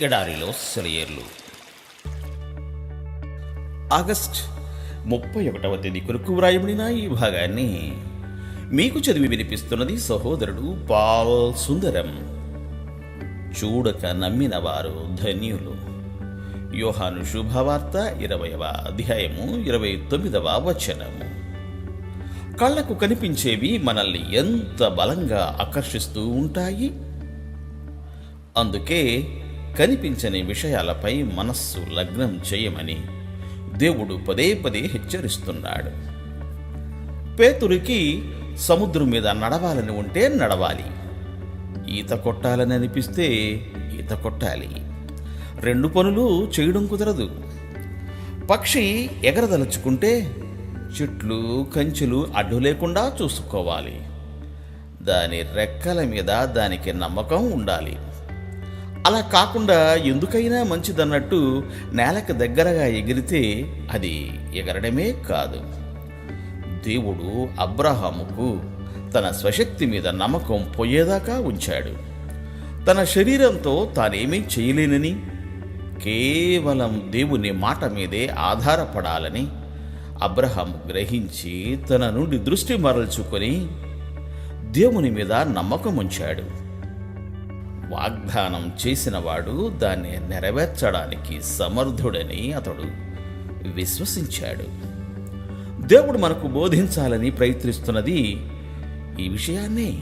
ఎడారిలో సెలయేర్లు. ఆగస్ట్ ముప్పై ఒకటవ తేదీ కొరకు వ్రాయబడిన ఈ భాగాన్ని మీకు చదివి వినిపిస్తున్నది సహోదరుడు పాల్ సుందరం. చూడక నమ్మిన వారు ధన్యులు. యోహాను శుభవార్త ఇరవయవ అధ్యాయము ఇరవై తొమ్మిదవ వచనము. కళ్ళకు కనిపించేవి మనల్ని ఎంత బలంగా ఆకర్షిస్తూ ఉంటాయి? అందుకే కనిపించని విషయాలపై మనస్సు లగ్నం చేయమని దేవుడు పదే పదే హెచ్చరిస్తున్నాడు. పేతురికి సముద్రం మీద నడవాలని ఉంటే నడవాలి. ఈత కొట్టాలని అనిపిస్తే ఈత కొట్టాలి. రెండు పనులు చేయడం కుదరదు. పక్షి ఎగరదలుచుకుంటే చెట్లు కంచెలు అడ్డు లేకుండా చూసుకోవాలి. దాని రెక్కల మీద దానికి నమ్మకం ఉండాలి. అలా కాకుండా ఎందుకైనా మంచిదన్నట్టు నేలకు దగ్గరగా ఎగిరితే అది ఎగరడమే కాదు. దేవుడు అబ్రహాముకు తన స్వశక్తి మీద నమ్మకం పోయేదాకా ఉంచాడు. తన శరీరంతో తానేమీ చేయలేనని కేవలం దేవుని మాట మీదే ఆధారపడాలని అబ్రహాం గ్రహించి తన నుండి దృష్టి మరల్చుకొని దేవుని మీద నమ్మకం ఉంచాడు వాగ్దానం చేసినవాడు దాన్ని నెరవేర్చడానికి సమర్థుడని అతడు విశ్వసించాడు. దేవుడు మనకు బోధించాలని ప్రయత్నిస్తున్నది ఈ విషయాన్నే.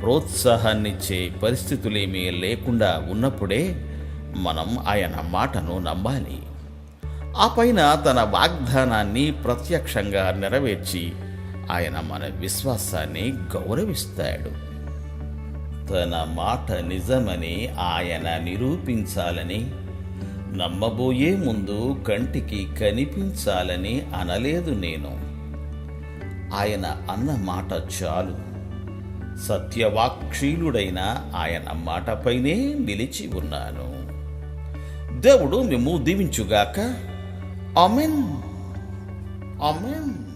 ప్రోత్సాహాన్నిచ్చే పరిస్థితులేమీ లేకుండా ఉన్నప్పుడే మనం ఆయన మాటను నమ్మాలి. ఆ పైన తన వాగ్దానాన్ని ప్రత్యక్షంగా నెరవేర్చి ఆయన మన విశ్వాసాన్ని గౌరవిస్తాడు. తన మాట నిజమని ఆయన నిరూపించాలని నమ్మబోయే ముందు కంటికి కనిపించాలని అనలేదు నేను. ఆయన అన్న మాట చాలు. సత్యవాక్షీలుడైన ఆయన మాటపైనే నిలిచి ఉన్నాను. దేవుడు మేము దీవించుగాక. Amen amen